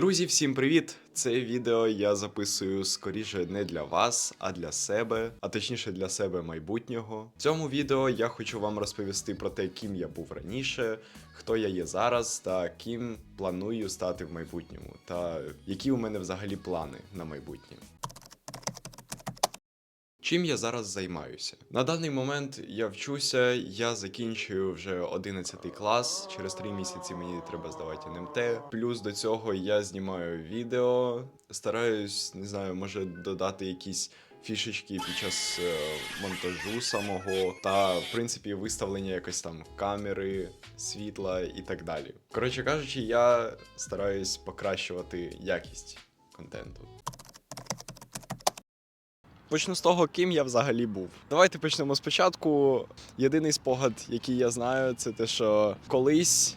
Друзі, всім привіт! Це відео я записую скоріше не для вас, а для себе, а точніше для себе майбутнього. В цьому відео я хочу вам розповісти про те, ким я був раніше, хто я є зараз та ким планую стати в майбутньому, та які у мене взагалі плани на майбутнє. Чим я зараз займаюся? На даний момент я вчуся, я закінчую вже 11 клас. Через 3 місяці мені треба здавати НМТ. Плюс до цього я знімаю відео, стараюсь, не знаю, може додати якісь. Фішечки під час е, монтажу самого та в принципі виставлення якось там камери, світла і так далі. Коротше кажучи, я стараюсь покращувати якість контенту. Почну з того, ким я взагалі був. Давайте почнемо спочатку. Єдиний спогад, який я знаю, це те, що колись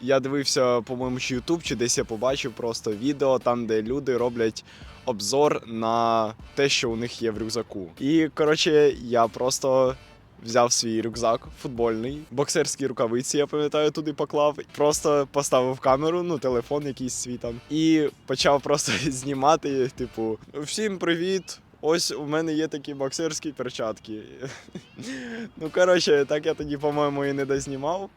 я дивився, по-моєму, чи YouTube, чи десь я побачив просто відео там, де люди роблять обзор на те, що у них є в рюкзаку. І коротше, я просто. Взяв свій рюкзак футбольний, боксерські рукавиці, я пам'ятаю, туди поклав. Просто поставив камеру, ну телефон якийсь свій там, і почав просто знімати. Типу, всім привіт! Ось у мене є такі боксерські перчатки. ну, коротше, так я тоді, по-моєму, і не дознімав.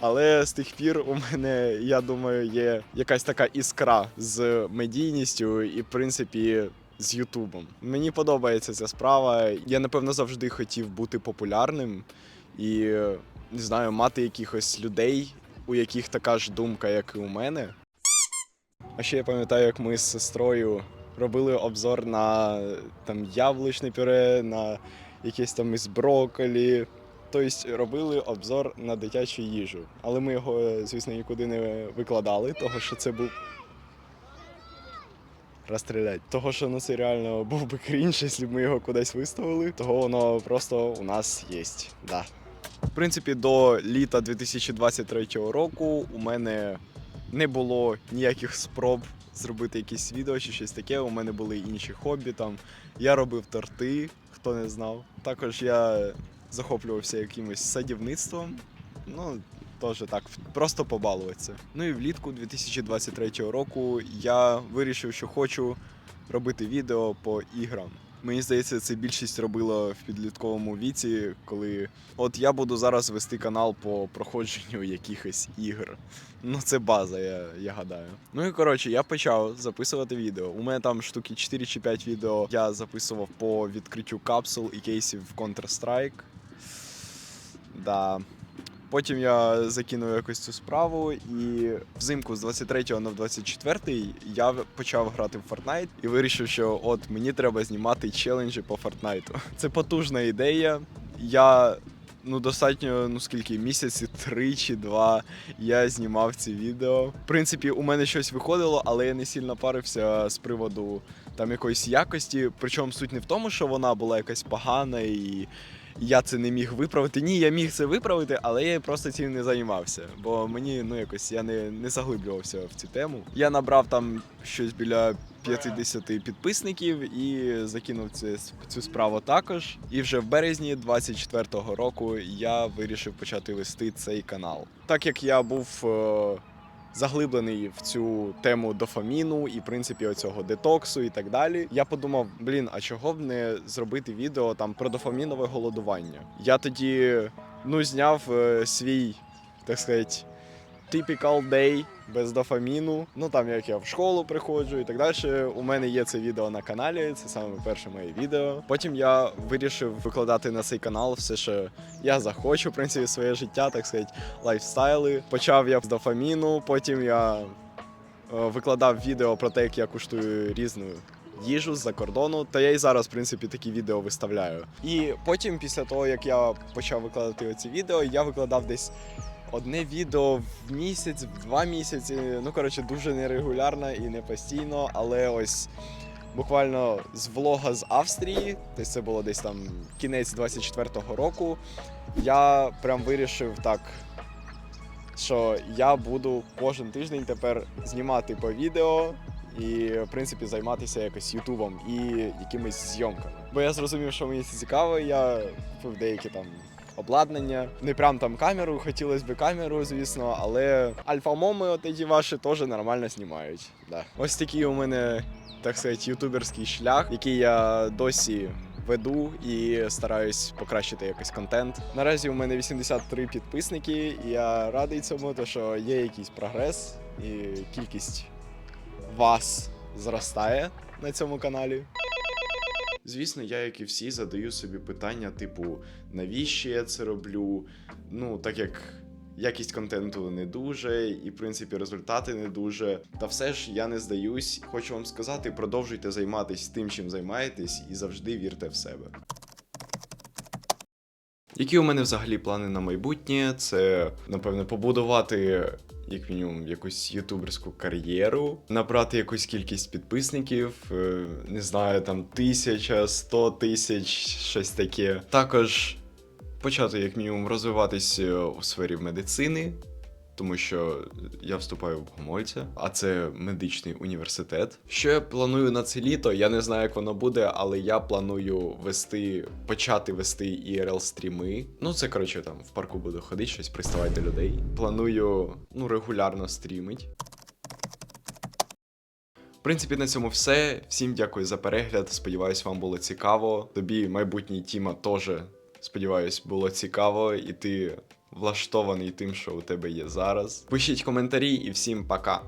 Але з тих пір у мене, я думаю, є якась така іскра з медійністю і, в принципі, з Ютубом. Мені подобається ця справа. Я, напевно, завжди хотів бути популярним і, не знаю, мати якихось людей, у яких така ж думка, як і у мене. А ще я пам'ятаю, як ми з сестрою робили обзор на там яблучне пюре, на якесь там із брокколі. Тобто робили обзор на дитячу їжу. Але ми його, звісно, нікуди не викладали, того що це був. Розстрілять. Того, що ну це реально був би крінж, якщо б ми його кудись виставили, того воно просто у нас є. Да. В принципі, до літа 2023 року у мене не було ніяких спроб зробити якісь відео чи щось таке. У мене були інші хобі. Там я робив торти, хто не знав. Також я захоплювався якимось садівництвом. Ну, теж так, просто побалуватися. Ну і влітку 2023 року я вирішив, що хочу робити відео по іграм. Мені здається, це більшість робила в підлітковому віці, коли от я буду зараз вести канал по проходженню якихось ігр. Ну, це база, я, я гадаю. Ну і коротше, я почав записувати відео. У мене там штуки 4 чи 5 відео я записував по відкриттю капсул і кейсів в Counter-Strike. Да. Потім я закинув якось цю справу, і взимку з 23 на 24 я почав грати в Fortnite і вирішив, що от мені треба знімати челенджі по Fortnite. Це потужна ідея. Я ну достатньо, ну скільки місяці, три чи два я знімав ці відео. В принципі, у мене щось виходило, але я не сильно парився з приводу там якоїсь якості. Причому суть не в тому, що вона була якась погана і я це не міг виправити. Ні, я міг це виправити, але я просто цим не займався. Бо мені ну якось я не, не заглиблювався в цю тему. Я набрав там щось біля 50 підписників і закинув цю, цю справу також. І вже в березні 24-го року я вирішив почати вести цей канал. Так як я був. Заглиблений в цю тему дофаміну і в принципі оцього детоксу і так далі. Я подумав, блін, а чого б не зробити відео там про дофамінове голодування? Я тоді ну зняв е, свій, так сказати, typical day без дофаміну. Ну там як я в школу приходжу і так далі. У мене є це відео на каналі. Це саме перше моє відео. Потім я вирішив викладати на цей канал все, що я захочу, в принципі, своє життя, так сказати, лайфстайли. Почав я з дофаміну, потім я е, викладав відео про те, як я куштую різну. Їжу з-за кордону, та я і зараз, в принципі, такі відео виставляю. І потім, після того, як я почав викладати оці відео, я викладав десь одне відео в місяць, в два місяці. Ну, коротше, дуже нерегулярно і не постійно, але ось. Буквально з влога з Австрії, тобто це було десь там кінець 24-го року. Я прям вирішив так, що я буду кожен тиждень тепер знімати по відео і, в принципі, займатися якось Ютубом і якимись зйомками. Бо я зрозумів, що мені це цікаво, я купив деякі там обладнання. Не прям там камеру, хотілося б камеру, звісно, але альфа-моми от ці ваші теж нормально знімають. Да. Ось такий у мене, так сказати, ютуберський шлях, який я досі веду і стараюсь покращити якийсь контент. Наразі у мене 83 підписники, і я радий цьому, то що є якийсь прогрес і кількість вас зростає на цьому каналі. Звісно, я, як і всі, задаю собі питання, типу, навіщо я це роблю? Ну, так як якість контенту не дуже, і в принципі результати не дуже. Та все ж я не здаюсь. Хочу вам сказати, продовжуйте займатися тим, чим займаєтесь, і завжди вірте в себе. Які у мене взагалі плани на майбутнє? Це, напевне, побудувати як мінімум якусь ютуберську кар'єру, набрати якусь кількість підписників, е, не знаю, там тисяча, сто тисяч, щось таке. Також почати як мінімум розвиватись е, у сфері медицини. Тому що я вступаю в Богомольця, а це медичний університет. Що я планую на це літо? Я не знаю, як воно буде, але я планую вести, почати вести IRL стріми. Ну, це коротше там в парку буду ходити, щось приставати до людей. Планую ну регулярно стрімить. В принципі, на цьому все. Всім дякую за перегляд. Сподіваюсь, вам було цікаво. Тобі, майбутній Тіма, теж сподіваюсь, було цікаво, і ти влаштований тим, що у тебе є зараз. Пишіть коментарі і всім пока.